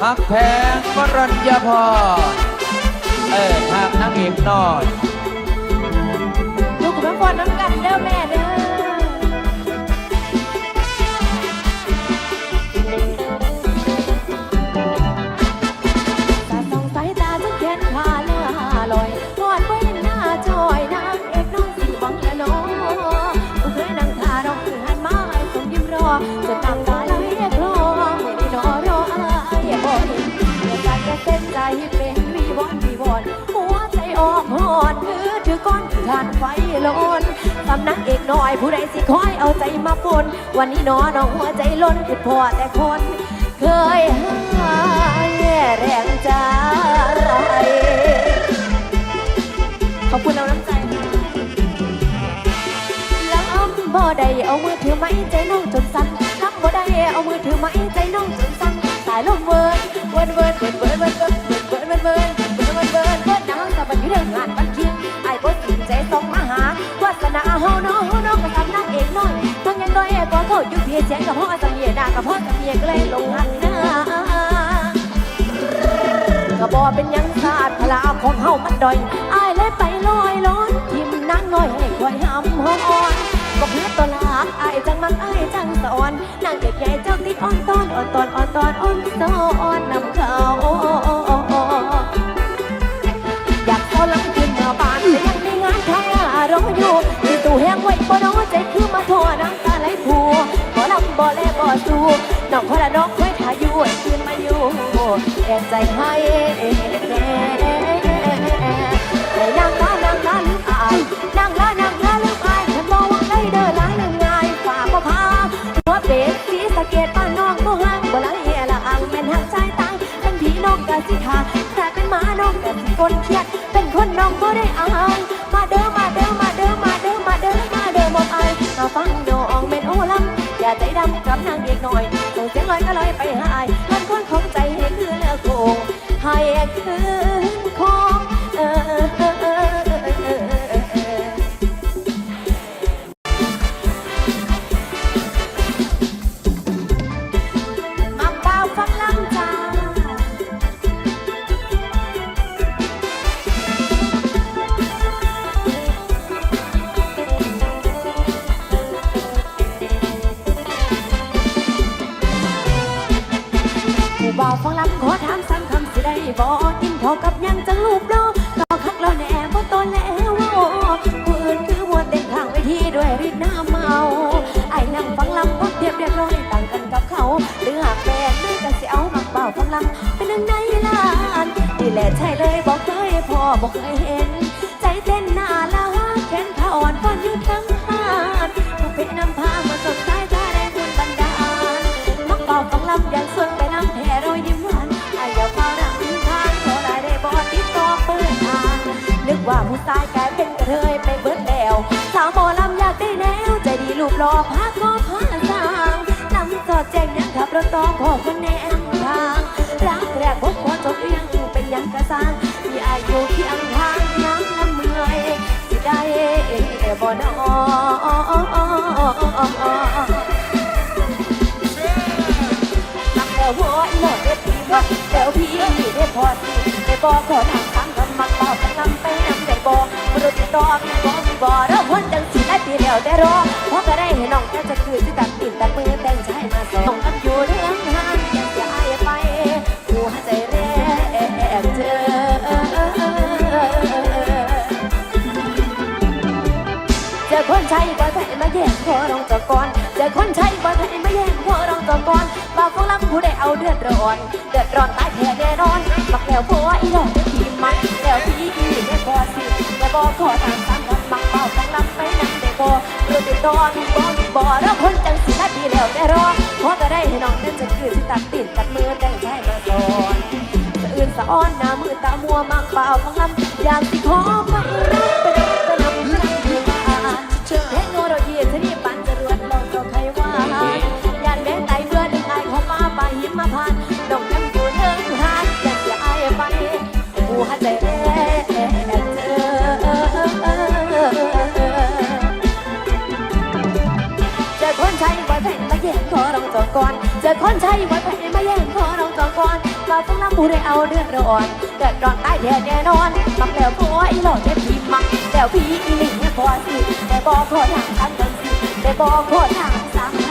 พักแพงวรัญญาพรเออทางนางเอกนอน เส้นใจเป็นวีวอนวีวอนหัวใจออกหอนมือถือก้อนทานไฟลนสำนักเอกน้อยผู้ใดสิคอยเอาใจมาปนวันนี้น้อน้องหัวใจล้นคือพ่อแต่คน เคยหายแรงใจขอบคุณเราน้ำใจล้ำบ่ได้เอามือถือไม้ใจน้องจนสั่นล้ำบ่ได้เอามือถือไม้ใจน้องจนสั่นสายลมเวิร์นเวิร์นเวิร์นเวิร์นเวิร์น ยเพียเสียงกับพ่อสำเนียงหน้ากับพ่อสำเนียก็เลยลงหันหน้าก็บอเป็นยังศาสตร์พลาของเฮามันดอยอายเลยไปลอยล้อนทิมนางน้อยให้คอยหำห้องอ่อนก็เพื่อตัวลากอายจังมักอายจังสอนนางเด็กใหญ่เจ้าติดอ่อนตอนอ่อนตอนอ่อนตอนอ่อนตอนนำเขาอยากเข้าลังขึ้นมาบานแต่ยังมีงานทำรออยู่ที่ตู้แห้งไว้บ่น้อใจคือมาทั่วน้ำตาไหลพัวบ่ลำ จูน้องคนละน้องค่อยถ่ายอยู่คืนมาอยู่แอบใจให้แน่เลยนางลานางลาลืมอายนางลานางลาลืมอายฉันบอกว่าได้เดินหลายเรื่องง่ายฝากบ่พาหัวเป็ดสีสะเก็ดบ้านน้องบ่ห่างบ่ไหลละอังแม่นหักใจตายเป็นผีน้องกะสิทาแต่เป็นหมาน้องกะสิคนเครียดเป็นคนน้องบ่ได้อายำอย่าใจดำกับนางเอกหน่อยส่งเสียงลอยก็ลอยไปหาอาย บ่าวฟังลำขอถามซ้ำคำสิได้บ่กินเข้ากับยังจังลูกน้องต่อคักแล้วแน่บ่ตอนแล้วผู้อื่นคือมวนเด่นข้างเวทีด้วยฤทธิ์น้ำเมา ไอ้นั่งฟังลำก็เทียบเรียบร้อยต่างกันกับเขา หรือหากแฟนไม่ก็สิเอามักบ่าวฟังลำเป็นหนึ่งในล้านนี่แหละใช่เลยบอกเคยพอบอกเคยเห็น ใจเต้นหน้าละแขนขาอ่อนฟันอยู่ทั้งหานผู้เป็นน้ำพามา ว่าผู้ชายกลายเป็นกระเทยไปเบิดแล้ว สาวหมอลำอยากได้แนวใจดีรูปหล่อพักก็พักสางนำจอดแจ้งยังขับรถต่อขอคนแนมทางรักแรกพบขอจบเรียงเป็นยังกระซางมีอายุเคียงทางน้ำน้ำเมื่อยสิได้บ่นอมักแล้วหัวหมดเด็ดพี่ว่าแล้วพี่ได้พอสิได้บอกขอนาง ตอมีบอกมีบอกแล้วพ้นจังสินาทีเดียวได้รอเพราะก็ได้เห็นน้องแค่จะคือที่ตัดติ่นตัดมือแต่งใจมาสองกันอยู่เรื่องงานยังจะอายไปหัวใจแรกเจอเจอคนใช้บ่ไทยมาแย่งพอรองตะกอนเจอคนใช้บ่ไทยมาแย่งพอรองตะกอนบาวของลำผู้ได้เอาเดือดร้อนเดือดร้อนตายแท้แน่นอนมักแล้วผัวอีหลอกได้ทีมันแล้วพี่อีได้พอสิแต่ บ่ขอทางสามกันมักบ่าวของลำไปนั่งได้บ่เรือติดตอนบ่มีบ่แล้วคนจังสินาทีแล้วแต่รอพอก็ได้ให้น้องเต้นจะคืนที่ตัดติ่นตัดมือแต่งใจมาสอนสะอื่นสะอ้อนหน้ามือตามัวมักเป่าของลำอยากสิขอไปรักไปรัก คนใช้ไว้ไปไม่แย่งพอเราจองก่อนเราต้องรับผู้ได้เอาเรืองร้อนเกิดร้อนใต้แดดแน่นอนมักแล้วพอไอ้หล่อเจ็บพีมักแล้วพี่อีหลิงพอสิแต่บอกพอทางกันกันสิแต่บอกพอทางซ้ำ